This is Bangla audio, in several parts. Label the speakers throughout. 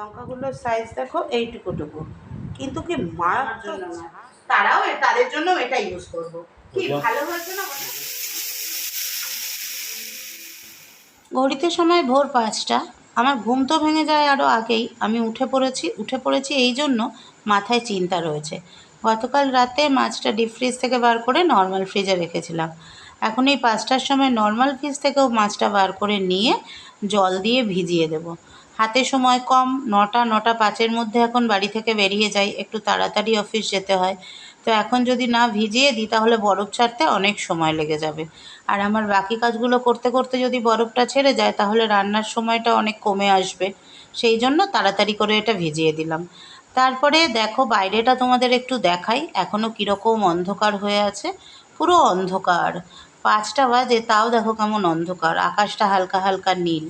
Speaker 1: লঙ্কাগুলোর সাইজ দেখো এইটুকুটুকু। কিন্তু কি মারাত্মক তারাও তাদের জন্য এটা ইউজ করব। কি ভালো হয়েছে না? ঘড়িতে সময় ভোর পাঁচটা। আমার ঘুম তো ভেঙে যায় আরও আগেই। আমি উঠে পড়েছি উঠে পড়েছি এই জন্য মাথায় চিন্তা রয়েছে। গতকাল রাতে মাছটা ডিপ ফ্রিজ থেকে বার করে নর্মাল ফ্রিজে রেখেছিলাম। এখন এই পাঁচটার সময় নর্মাল ফ্রিজ থেকেও মাছটা বার করে নিয়ে জল দিয়ে ভিজিয়ে দেব। হাতে সময় কম, নটা নটা পাঁচের মধ্যে এখন বাড়ি থেকে বেরিয়ে যাই, একটু তাড়াতাড়ি অফিস যেতে হয়। তো এখন যদি না ভিজিয়ে দিই, তাহলে বরফ ছাড়তে অনেক সময় লেগে যাবে। আর আমার বাকি কাজগুলো করতে করতে যদি বরফটা ছেড়ে যায়, তাহলে রান্নার সময়টা অনেক কমে আসবে। সেই জন্য তাড়াতাড়ি করে এটা ভিজিয়ে দিলাম। তারপরে দেখো বাইরেটা তোমাদের একটু দেখাই। এখনও কীরকম অন্ধকার হয়ে আছে। পুরো অন্ধকার। পাঁচটা বাজে, তাও দেখো কেমন অন্ধকার। আকাশটা হালকা হালকা নীল।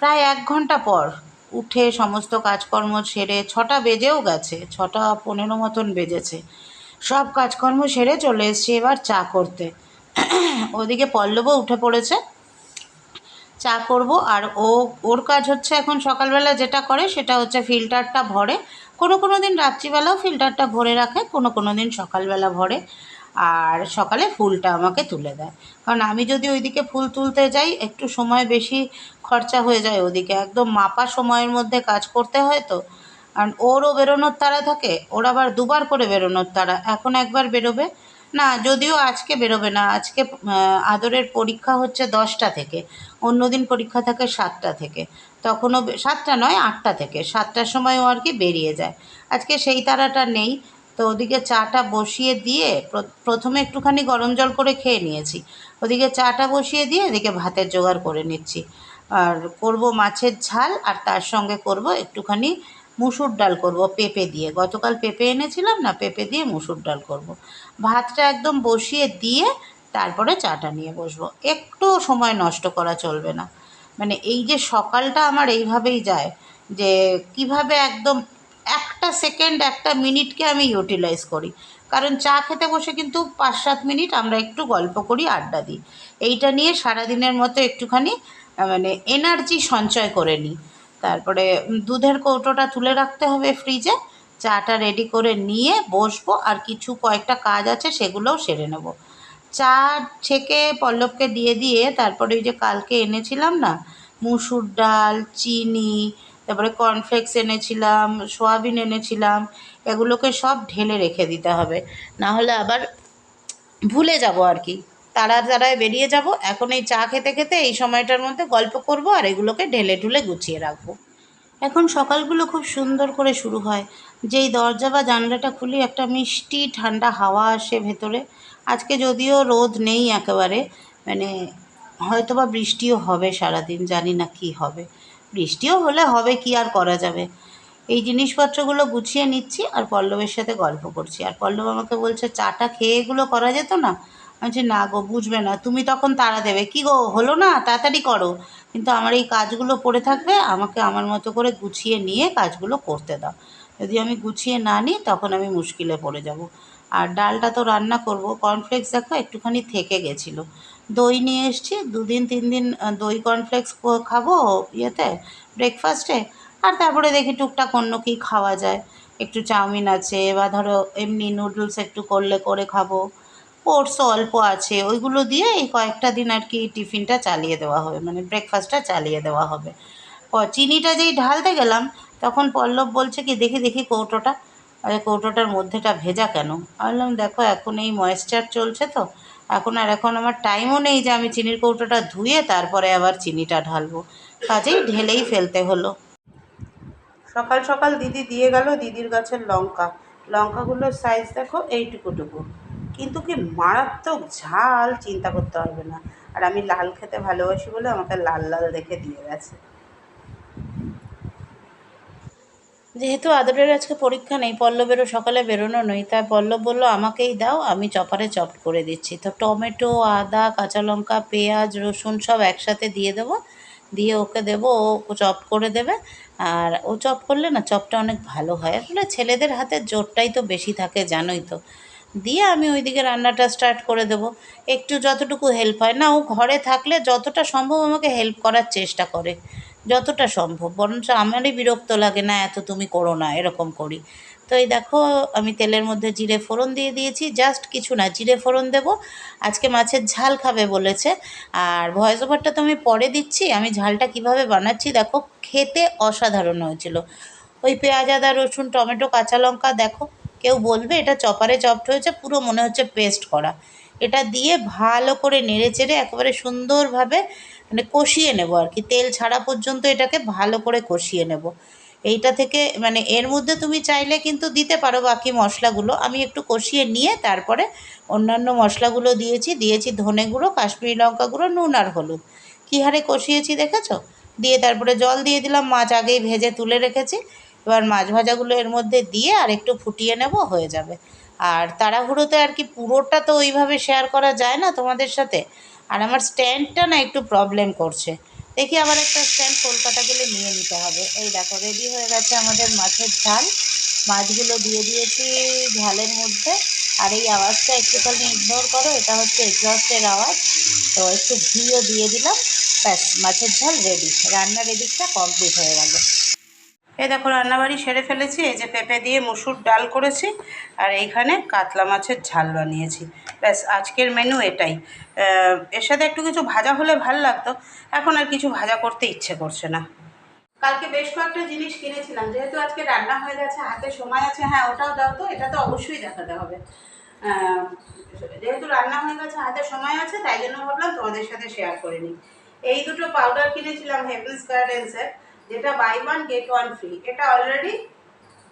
Speaker 1: প্রায় এক ঘণ্টা পর উঠে সমস্ত কাজকর্ম সেরে ছটা বেজেও গেছে, ছটা পনেরো মতন বেজেছে। সব কাজকর্ম সেরে চলে এসছি এবার চা করতে। ওদিকে পল্লবও উঠে পড়েছে। চা করব আর ও, ওর কাজ হচ্ছে এখন সকালবেলা যেটা করে সেটা হচ্ছে ফিল্টারটা ভরে কোনো কোনো দিন রাত্রিবেলাও ফিল্টারটা ভরে রাখে, কোনো কোনো দিন সকালবেলা ভরে। আর সকালে ফুলটা আমাকে তুলে দেয়। কারণ আমি যদি ওইদিকে ফুল তুলতে যাই, একটু সময় বেশি খরচা হয়ে যায় ওদিকে। একদম মাপা সময়ের মধ্যে কাজ করতে হয় তো। আর ওরও বেরোনোর তারা থাকে, ওর আবার দুবার করে বেরোনোর তারা এখন একবার বেরোবে? না, যদিও আজকে বেরোবে না। আজকে আদরের পরীক্ষা হচ্ছে দশটা থেকে। অন্যদিন পরীক্ষা থাকে সাতটা থেকে। তখনও সাতটা নয়, আটটা থেকে। সাতটার সময় ও আর কি বেরিয়ে যায়। আজকে সেই তারাটা নেই। তো ওদিকে চাটা বসিয়ে দিয়ে প্রথমে একটুখানি গরম জল করে খেয়ে নিয়েছি। ওদিকে চাটা বসিয়ে দিয়ে এদিকে ভাতের জোগাড় করে নিচ্ছি। আর করব মাছের ঝাল, আর তার সঙ্গে করব একটুখানি মুসুর ডাল করব, পেঁপে দিয়ে। গতকাল পেঁপে এনেছিলাম না, পেঁপে দিয়ে মুসুর ডাল করব। ভাতটা একদম বসিয়ে দিয়ে তারপরে চাটা নিয়ে বসবো। একটু সময় নষ্ট করা চলবে না। মানে এই যে সকালটা আমার এইভাবেই যায় যে কীভাবে একদম একটা সেকেন্ড, একটা মিনিটকে আমি ইউটিলাইজ করি। কারণ চা খেতে বসে কিন্তু পাঁচ সাত মিনিট আমরা একটু গল্প করি, আড্ডা দিই। এইটা নিয়ে সারাদিনের মতো একটুখানি মানে এনার্জি সঞ্চয় করে নিই। তারপরে দুধের কৌটোটা তুলে রাখতে হবে ফ্রিজে, চাটা রেডি করে নিয়ে বসবো, আর কিছু কয়েকটা কাজ আছে সেগুলোও সেরে নেব। চা ছেঁকে পল্লবকে দিয়ে দিয়ে তারপরে ওই যে কালকে এনেছিলাম না, মুসুর ডাল, চিনি, তারপরে কর্নফ্লেক্স এনেছিলাম, সোয়াবিন এনেছিলাম, এগুলোকে সব ঢেলে রেখে দিতে হবে। না হলে আবার ভুলে যাব আর কি। তারা তারায় বেরিয়ে যাব। এখন এই চা খেতে খেতে এই সময়টার মধ্যে গল্প করব আর এগুলোকে ঢেলে ঢুলে গুছিয়ে রাখব। এখন সকালগুলো খুব সুন্দর করে শুরু হয়। যেই দরজা বা জানলাটা খুলি একটা মিষ্টি ঠান্ডা হাওয়া আসে ভেতরে। আজকে যদিও রোদ নেই একেবারে মানে হয়তো বা বৃষ্টিও হবে সারাদিন, জানি না কি হবে। বৃষ্টিও হলে হবে, কি আর করা যাবে? এই জিনিসপত্রগুলো গুছিয়ে নিচ্ছি আর পল্লবের সাথে গল্প করছি। আর পল্লব আমাকে বলছে, চাটা খেয়ে এগুলো করা যেত না? বলছি, না গো, বুঝবে না। তুমি তখন তাড়া দেবে। কি গো, হলো না? তাড়াতাড়ি করো। কিন্তু আমার এই কাজগুলো পড়ে থাকবে, আমাকে আমার মতো করে গুছিয়ে নিয়ে কাজগুলো করতে দাও। যদি আমি গুছিয়ে না নিই, তখন আমি মুশকিলে পড়ে যাব। আর ডালটা তো রান্না করব। কর্নফ্লেক্স দেখো একটুখানি থেকে গেছিল। দই নিয়ে এসেছি, দুদিন তিন দিন দই কর্নফ্লেক্স খাব ইয়েতে ব্রেকফাস্টে আর তারপরে দেখি টুকটাক অন্য কী খাওয়া যায়। একটু চাউমিন আছে, বা ধরো এমনি নুডলস একটু করলে করে খাব। ওটস অল্প আছে, ওইগুলো দিয়ে এই কয়েকটা দিন আর কি টিফিনটা চালিয়ে দেওয়া হবে মানে ব্রেকফাস্টটা চালিয়ে দেওয়া হবে। চিনিটা যেই ঢালতে গেলাম, তখন পল্লব বলছে কি, দেখি দেখি কৌটোটা। আরে কৌটোটার মধ্যেটা ভেজা কেন? আমি বললাম, দেখো, এখন এই ময়েশ্চার চলছে তো। এখন আর এখন আমার টাইমও নেই যে আমি চিনির কৌটোটা ধুয়ে তারপরে আবার চিনিটা ঢালবো। কাজেই ঢেলেই ফেলতে হলো। সকাল সকাল দিদি দিয়ে গেল দিদির গাছের লঙ্কা। লঙ্কাগুলোর সাইজ দেখো, এইটুকুটুকু। কিন্তু কি মারাত্মক ঝাল, চিন্তা করতে হবে না। আর আমি লাল খেতে ভালোবাসি বলে আমাকে লাল লাল দেখে দিয়ে গেছে। যেহেতু আদরের আজকে পরীক্ষা নেই, পল্লবেরও সকালে বেরোনো নেই তাই পল্লব বলল, আমাকেই দাও, আমি চপারে চপ করে দিচ্ছি। তো টমেটো, আদা, কাঁচা লঙ্কা, পেঁয়াজ, রসুন সব একসাথে দিয়ে দেবো, দিয়ে ওকে দেবো, ও চপ করে দেবে। আর ও চপ করলে না, চপটা অনেক ভালো হয়। আসলে ছেলেদের হাতের জোরটাই তো বেশি থাকে, জানোই তো। দিয়ে আমি ওইদিকে রান্নাটা স্টার্ট করে দেবো। একটু যতটুকু হেল্প হয়, না, ও ঘরে থাকলে যতটা সম্ভব আমাকে হেল্প করার চেষ্টা করে। যতটা সম্ভব, বরঞ্চ আমারই বিরক্ত লাগে, না, এত তুমি করো না, এরকম করি। তো এই দেখো, আমি তেলের মধ্যে জিরে ফোড়ন দিয়ে দিয়েছি, জাস্ট কিছু না, জিরে ফোড়ন দেবো। আজকে মাছের ঝাল খাবে বলেছে, আর ভয়েস ওভারটা তো আমি পরে দিচ্ছি, আমি ঝালটা কীভাবে বানাচ্ছি দেখো, খেতে অসাধারণ হয়েছিল। ওই পেঁয়াজ, আদা, রসুন, টমেটো, কাঁচা লঙ্কা, দেখো, কেউ বলবে এটা চপারে চপড হয়েছে, পুরো মনে হচ্ছে পেস্ট করা। এটা দিয়ে ভালো করে নেড়ে চেড়ে একেবারে সুন্দরভাবে মানে কষিয়ে নেব আর কি। তেল ছাড়া পর্যন্ত এটাকে ভালো করে কষিয়ে নেব। এইটা থেকে মানে এর মধ্যে তুমি চাইলে কিন্তু দিতে পারো বাকি মশলাগুলো। আমি একটু কষিয়ে নিয়ে তারপরে অন্যান্য মশলাগুলো দিয়েছি। দিয়েছি ধনে গুঁড়ো, কাশ্মীরি লঙ্কা গুঁড়ো, নুন আর হলুদ। কী হারে কষিয়েছি দেখেছ? দিয়ে তারপরে জল দিয়ে দিলাম, মাছ আগেই ভেজে তুলে রেখেছি। এবার মাছ ভাজাগুলো এর মধ্যে দিয়ে আর একটু ফুটিয়ে নেব, হয়ে যাবে। আর তাড়াহুড়োতে আর কি পুরোটা তো ওইভাবে শেয়ার করা যায় না তোমাদের সাথে। আর আমার স্ট্যান্ডটা না একটু প্রবলেম করছে। দেখি আবার একটা স্ট্যান্ড কলকাতা গেলে নিয়ে নিতে হবে। এই দেখো রেডি হয়ে গেছে আমাদের মাছের ঝাল। মাছগুলো দিয়ে দিয়েছি ঝালের মধ্যে। আর এই আওয়াজটা একটু একটুখানি ইগনোর করো, এটা হচ্ছে এক্সস্টের আওয়াজ। তো একটু ঘিও দিয়ে দিলাম। ব্যাস, মাছের ঝাল রেডি রান্নার এদিকটা কমপ্লিট হয়ে গেল। এই দেখো রান্নাবাড়ি সেরে ফেলেছি, এই যে পেঁপে দিয়ে মুসুর ডাল করেছি, আর এইখানে কাতলা মাছের ঝাল বানিয়েছি। ব্যাস, আজকের মেনু এটাই। এর সাথে একটু কিছু ভাজা হলে ভালো লাগতো, এখন আর কিছু ভাজা করতে ইচ্ছে করছে না। কালকে বেশ কয়েকটা জিনিস কিনেছিলাম, যেহেতু আজকে রান্না হয়ে গেছে, হাতে সময় আছে হ্যাঁ ওটাও দাও তো, এটা তো অবশ্যই দেখাতে হবে। যেহেতু রান্না হয়ে গেছে, হাতে সময় আছে, তাই জন্য ভাবলাম তোমাদের সাথে শেয়ার করে নিই। এই দুটো পাউডার কিনেছিলাম হেভেন্স গার্ডেন্সের যেটা buy one get one free এটা অলরেডি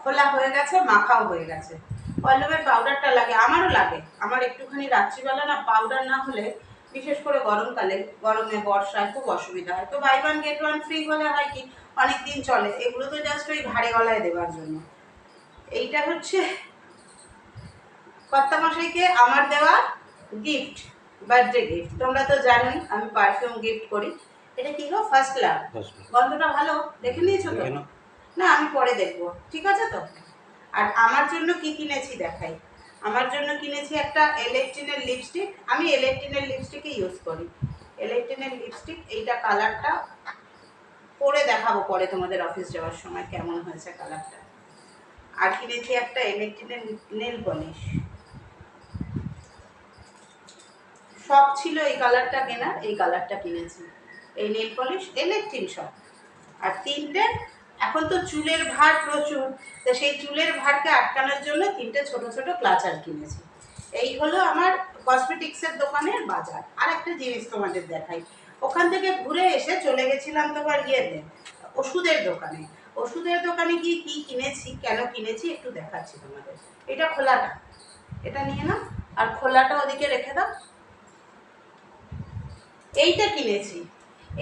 Speaker 1: খোলা হয়ে গেছে, মাখাও হয়ে গেছে। পল্লবের পাউডারটা লাগে, আমারও লাগে। আমার একটুখানি রাত্রিবেলা না পাউডার না হলে, বিশেষ করে গরমকালে, গরমে বর্ষায় খুব অসুবিধা হয়। তো buy one get one free হলে হয় কি অনেক দিন চলে। এগুলো তো জাস্ট ওই ঘাড়ে গলায় দেওয়ার জন্য। এইটা হচ্ছে কর্তা মশাইকে আমার দেওয়া গিফট বার্থডে গিফট তোমরা তো জানোই, আমি পারফিউম গিফট করি। এটা কি গো? ফার্স্ট লাভ গন্ধটা ভালো? দেখে নিয়েছো তো? না আমি পরে দেখব। ঠিক আছে তো? আর আমার জন্য কি কিনেছি দেখাই। আমার জন্য কিনেছি একটা ইলেকট্রিনের লিপস্টিক আমি ইলেকট্রিনের লিপস্টিকই ইউজ করি। ইলেকট্রিনের লিপস্টিক এইটা কালারটা পরে দেখাবো পরে তোমাদের অফিস যাওয়ার সময় কেমন হয়েছে কালারটা আর কিনেছি একটা ইলেকট্রিনের নেল পলিশ শখ ছিল এই কালারটা কেনার এই কালারটা কিনেছি। এই নেল পলিশ ইলেকট্রিক শখ আর তিনটে, এখন তো চুলের ভার প্রচুর, তো সেই চুলের ভারকে আটকানোর জন্য তিনটে ছোট ছোট ক্লাচার কিনেছি। এই হলো আমার কসমেটিক্সের দোকানের বাজার। আর একটা জিনিস তোমাদের দেখাই। ওখান থেকে ঘুরে এসে চলে গেছিলাম তোমার ইয়েতে, ওষুধের দোকানে। ওষুধের দোকানে গিয়ে কী কিনেছি, কেন কিনেছি একটু দেখাচ্ছি তোমাদের। এটা খোলাটা, এটা নিয়ে নাও, আর খোলাটা ওদিকে রেখে দাও। এইটা কিনেছি।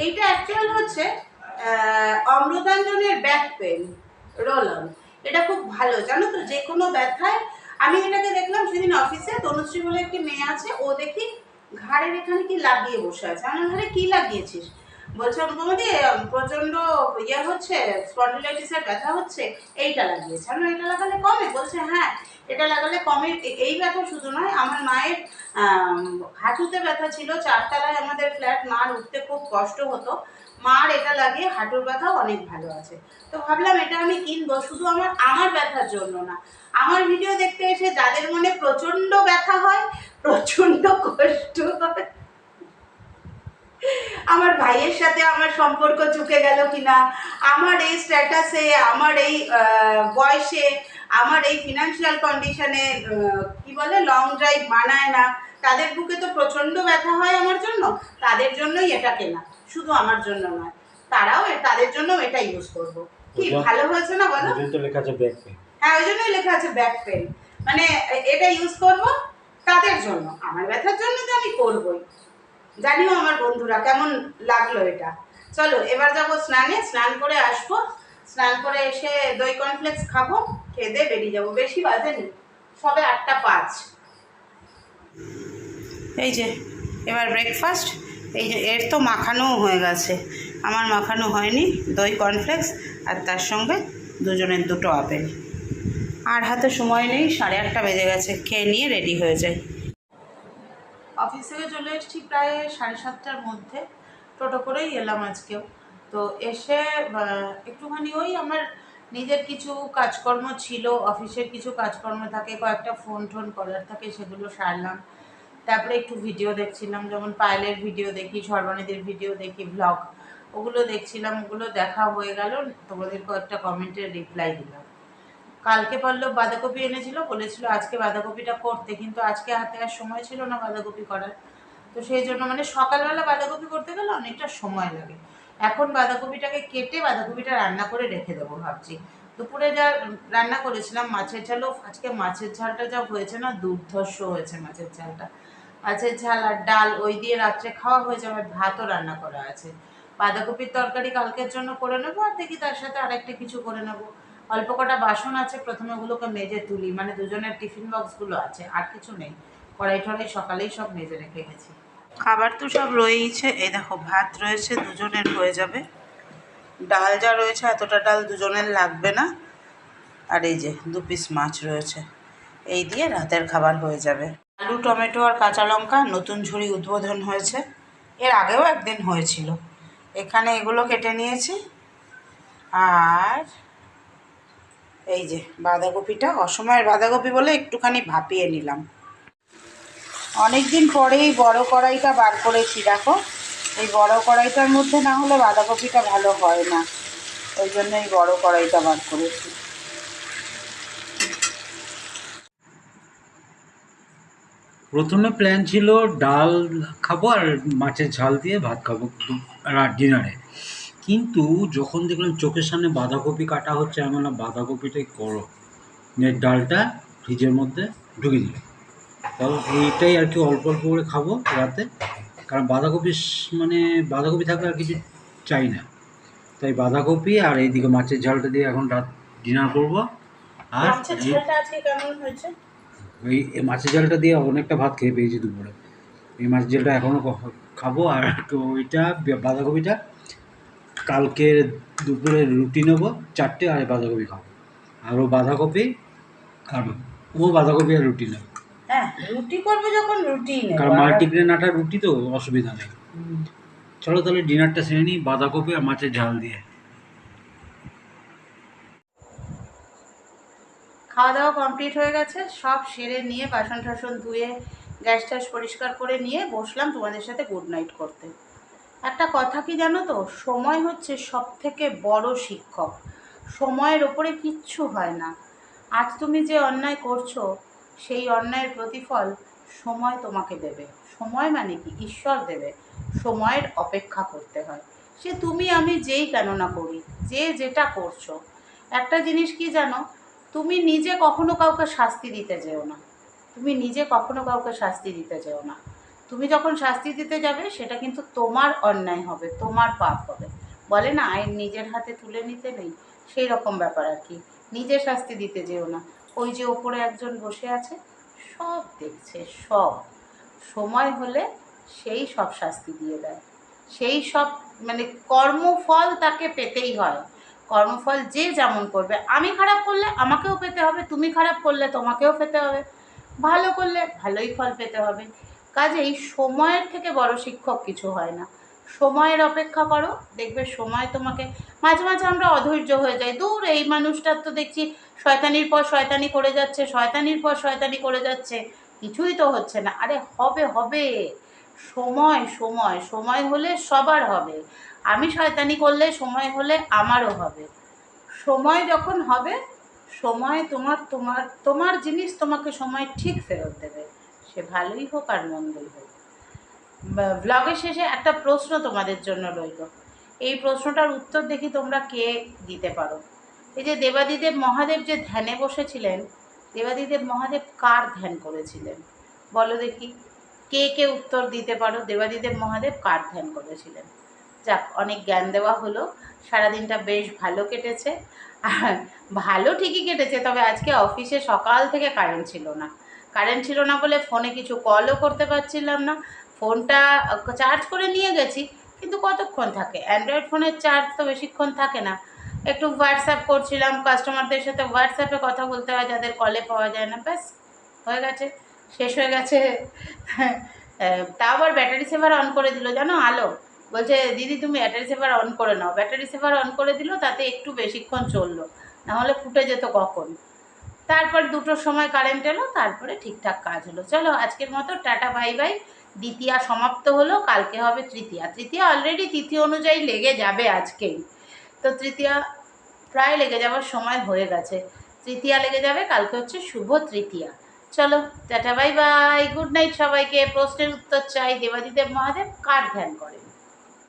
Speaker 1: এইটা অ্যাকচুয়াল হচ্ছে অমৃতাঞ্জনের ব্যাক পেন রোল অন এটা খুব ভালো, জানো তো? যে কোনো ব্যথায়, আমি এটাকে দেখলাম সেদিন অফিসে তনুশ্রী বলে একটি মেয়ে আছে, ও দেখি ঘাড়ের এখানে কি লাগিয়ে বসে আছে। আমার ঘাড়ে কি লাগিয়েছিস? বলছে অনুপমদি প্রচণ্ড ইয়ে হচ্ছে স্পন্ডিলাইটিসের ব্যথা হচ্ছে, এইটা লাগিয়েছে। আমি এটা লাগালে কমে? বলছে হ্যাঁ। এটা লাগালে কমে এই ব্যথা শুধু নয়, আমার মায়ের হাঁটুতে ব্যথা ছিল, চারতলায় আমাদের ফ্ল্যাট মার উঠতে খুব কষ্ট হতো। মার এটা লাগিয়ে হাঁটুর ব্যথা অনেক ভালো আছে। তো ভাবলাম এটা আমি কিনবো, শুধু আমার আমার ব্যথার জন্য না। আমার ভিডিও দেখতে এসে যাদের মনে প্রচণ্ড ব্যথা হয়, প্রচণ্ড কষ্ট হয়, আমার ভাইয়ের সাথে আমার সম্পর্ক চুকে গেল কিনা, আমার এই স্ট্যাটাসে আমার এই বয়সে আমার এই ফিনান্সিয়াল কন্ডিশনে কি বলে লং ড্রাইভ মানায় না তাদের বুকে তো প্রচণ্ড ব্যথা হয় আমার জন্য তাদের জন্যই এটা কেনা শুধু আমার জন্য নয় তারাও তাদের জন্য এটা ইউজ করব। কি ভালো হয়েছে না বলো?
Speaker 2: তো লেখা আছে ব্যাক পেন
Speaker 1: হ্যাঁ ওই জন্যই লেখা আছে ব্যাক পেন মানে এটা ইউজ করব তাদের জন্য আমার ব্যথার জন্য তো আমি করবই। জানিও আমার বন্ধুরা কেমন লাগল এটা। চলো এবার যাব স্নানে স্নান করে আসব। স্নান করে এসে দই কর্নফ্লেক্স খাব খেয়ে দিয়ে বেরিয়ে যাব। বেশি বাজে বাজেনি সবে আটটা পাঁচ। এই যে এবার ব্রেকফাস্ট এই যে এর তো মাখানোও হয়ে গেছে। আমার মাখানো হয়নি দই কর্নফ্লেক্স আর তার সঙ্গে দুজনের দুটো আপেল। আর হাতে সময় নেই সাড়ে আটটা বেজে গেছে। খেয়ে নিয়ে রেডি হয়ে যায় অফিস থেকে চলে এসেছি প্রায় সাড়ে সাতটার মধ্যে। টোটো করেই এলাম আজকেও। তো এসে একটুখানি ওই আমার নিজের কিছু কাজকর্ম ছিল, অফিসের কিছু কাজকর্ম থাকে, কয়েকটা ফোন টোন করার থাকে, সেগুলো সারলাম। তারপরে একটু ভিডিও দেখছিলাম, যেমন পায়েলের ভিডিও দেখি সর্বাণীদের ভিডিও দেখি ব্লগ ওগুলো দেখছিলাম, ওগুলো দেখা হয়ে গেল, তোমাদের কয়েকটা কমেন্টের রিপ্লাই দিলাম। কালকে পল্লব বাঁধাকপি এনেছিল, বলেছিল আজকে বাঁধাকপিটা করতে, কিন্তু আজকে হাতে আর সময় ছিল না বাঁধাকপি করার। তো সেই জন্য মানে সকালবেলা বাঁধাকপি করতে গেলে অনেকটা সময় লাগে। এখন বাঁধাকপিটাকে কেটে বাঁধাকপিটা রান্না করে রেখে দেবো ভাবছি। দুপুরে যা রান্না করেছিলাম, মাছের ঝালও আজকে মাছের ঝালটা যা হয়েছে না, দুর্ধর্ষ হয়েছে মাছের ঝালটা। মাছের ঝাল আর ডাল ওই দিয়ে রাত্রে খাওয়া হয়ে যাবে ভাতও রান্না করা আছে। বাঁধাকপির তরকারি কালকের জন্য করে নেব আর দেখি তার সাথে আরেকটা কিছু করে নেব। অল্প কটা বাসন আছে, প্রথমে ওগুলোকে মেজে তুলি মানে দুজনের টিফিন বক্সগুলো আছে, আর কিছু নেই। কড়াই টড়াই সকালেই সব মেজে রেখে গেছি। খাবার তো সব রয়েইছে। এই দেখো, ভাত রয়েছে, দুজনের হয়ে যাবে। ডাল যা রয়েছে, এতটা ডাল দুজনের লাগবে না। আর এই যে, দু পিস মাছ রয়েছে। এই দিয়ে রাতের খাবার হয়ে যাবে। আলু, টমেটো আর কাঁচা লঙ্কা, নতুন ঝুড়ি উদ্বোধন হয়েছে। এর আগেও একদিন হয়েছিল। এখানে এগুলো কেটে নিয়েছি। আর এই যে, বাঁধাকপিটা, অসময়ের বাঁধাকপি বলে একটুখানি ভাপিয়ে নিলাম। অনেক দিন পরেই বড় কড়াইটা বার করেছি, দেখো। এই বড় কড়াইটার মধ্যে না হলে বাঁধাকপিটা ভালো হয় না। ওই জন্য এই বড় কড়াইটা বার করেছি।
Speaker 2: প্রথমে প্ল্যান ছিল ডাল খাব আর মাছের ঝাল দিয়ে ভাত খাব রাত ডিনারে কিন্তু যখন দেখলাম চোখের সামনে বাঁধাকপি কাটা হচ্ছে, আমি বললাম বাঁধাকপিটাই করো। ডালটা ফ্রিজের মধ্যে ঢুকে দিল তো এইটাই আর কি অল্প অল্প করে খাব রাতে। কারণ বাঁধাকপি মানে বাঁধাকপি থাকলে আর কিছু চাই না। তাই বাঁধাকপি আর এইদিকে মাছের ঝালটা দিয়ে এখন রাত ডিনার করব। আর এই- মাছের ঝালটা দিয়ে অনেকটা ভাত খেয়ে পেয়েছি দুপুরে। এই মাছের ঝালটা এখনও খাব। আর তো ওইটা বাঁধাকপিটা কালকে দুপুরে রুটি নেব চারটে আর বাঁধাকপি খাব। আর ও বাঁধাকপি আর ও বাঁধাকপি আর রুটি নেবে।
Speaker 1: হ্যাঁ রুটি করব যখন রুটি নেব
Speaker 2: কারণ মাল্টিগ্রেন আটার রুটি তো অসুবিধা নেই। চলো তাহলে ডিনারটা সেরে নিই বাঁধাকপি আর মাছের ঝাল দিয়ে।
Speaker 1: খাওয়া দাওয়া কমপ্লিট হয়ে গেছে সব সেরে নিয়ে বাসন টাসন ধুয়ে গ্যাস ট্যাস পরিষ্কার করে নিয়ে বসলাম তোমাদের সাথে গুড নাইট করতে। একটা কথা কি জানো তো সময় হচ্ছে সব থেকে বড় শিক্ষক। সময়ের ওপরে কিচ্ছু হয় না। আজ তুমি যে অন্যায় করছ সেই অন্যায়ের প্রতিফল সময় তোমাকে দেবে। সময় মানে কি? ঈশ্বর দেবে। সময়ের অপেক্ষা করতে হয়। সে তুমি, আমি, যেই কেন না করি, যে যেটা করছ। একটা জিনিস কি জানো? তুমি নিজে কখনো কাউকে শাস্তি দিতে যেও না। তুমি নিজে কখনো কাউকে শাস্তি দিতে যেও না। তুমি যখন শাস্তি দিতে যাবে, সেটা কিন্তু তোমার অন্যায় হবে, তোমার পাপ হবে। বলে না, আইন নিজের হাতে তুলে নিতে নেই? সেই রকম ব্যাপার আর কি। নিজে শাস্তি দিতে যেও না। ওই যে ওপরে একজন বসে আছে, সব দেখছে, সব। সময় হলে সেই সব শাস্তি দিয়ে দেয়। সেই সব মানে কর্মফল তাকে পেতেই হয়। কর্মফল যে যেমন করবে, আমি খারাপ করলে আমাকেও পেতে হবে, তুমি খারাপ করলে তোমাকেও পেতে হবে। ভালো করলে ভালোই ফল পেতে হবে। কাজেই সময়ের থেকে বড় শিক্ষক কিছু হয় না। সময়ের অপেক্ষা করো। দেখবে সময় তোমাকে, মাঝে মাঝে আমরা অধৈর্য হয়ে যাই। দূর, এই মানুষটার তো দেখছি শয়তানির পর শয়তানি করে যাচ্ছে, শয়তানির পর শয়তানি করে যাচ্ছে। কিছুই তো হচ্ছে না। আরে হবে হবে। সময় সময়। সময় হলে সবার হবে। আমি শয়তানি করলে সময় হলে আমারও হবে। সময় যখন হবে, সময় তোমার তোমার তোমার জিনিস তোমাকে সময় ঠিক ফেরত দেবে। সে ভালোই হোক আর মন্দই হোক। ব্লগের শেষে একটা প্রশ্ন তোমাদের জন্য রইল। এই প্রশ্নটার উত্তর দেখি তোমরা কে দিতে পারো? এই যে দেবাদিদেব মহাদেব যে ধ্যানে বসেছিলেন, দেবাদিদেব মহাদেব কার ধ্যান করেছিলেন? বলো দেখি, কে কে উত্তর দিতে পারো? দেবাদিদেব মহাদেব কার ধ্যান করেছিলেন? যাক, অনেক জ্ঞান দেওয়া হলো। সারাদিনটা বেশ ভালো কেটেছে। ভালো ঠিকই কেটেছে, তবে আজকে অফিসে সকাল থেকে কারেন্ট ছিল না। কারেন্ট ছিল না বলে ফোনে কিছু কলও করতে পারছিলাম না। ফোনটা চার্জ করে নিয়ে গেছি, কিন্তু কতক্ষণ থাকে? অ্যান্ড্রয়েড ফোনের চার্জ তো বেশিক্ষণ থাকে না। একটু হোয়াটসঅ্যাপ করছিলাম কাস্টমারদের সাথে হোয়াটসঅ্যাপে কথা বলতে হয়, যাদের কলে পাওয়া যায় না, ব্যাস, হয়ে গেছে, শেষ হয়ে গেছে। তা আবার ব্যাটারি সেভার অন করে দিল, জানো আলো? বলছে, দিদি, তুমি ব্যাটারি সেভার অন করে নাও। ব্যাটারি সেভার অন করে দিল, তাতে একটু বেশিক্ষণ চলল, নাহলে ফুটে যেত কখন? তারপর দুটোর সময় কারেন্ট এলো, তারপরে ঠিকঠাক কাজ হলো। চলো, আজকের মতো, টাটা বাই বাই দ্বিতীয়া সমাপ্ত হলো, কালকে হবে তৃতীয়া। তৃতীয়া অলরেডি তিথি অনুযায়ী লেগে যাবে আজকেই। তো তৃতীয়া প্রায় লেগে যাওয়ার সময় হয়ে গেছে। তৃতীয়া লেগে যাবে, কালকে হচ্ছে শুভ তৃতীয়া। চলো, tata bye bye good night সবাইকে। প্রশ্নের উত্তর চাই দেবাদিদেব মহাদেব, কার ধ্যান করেন?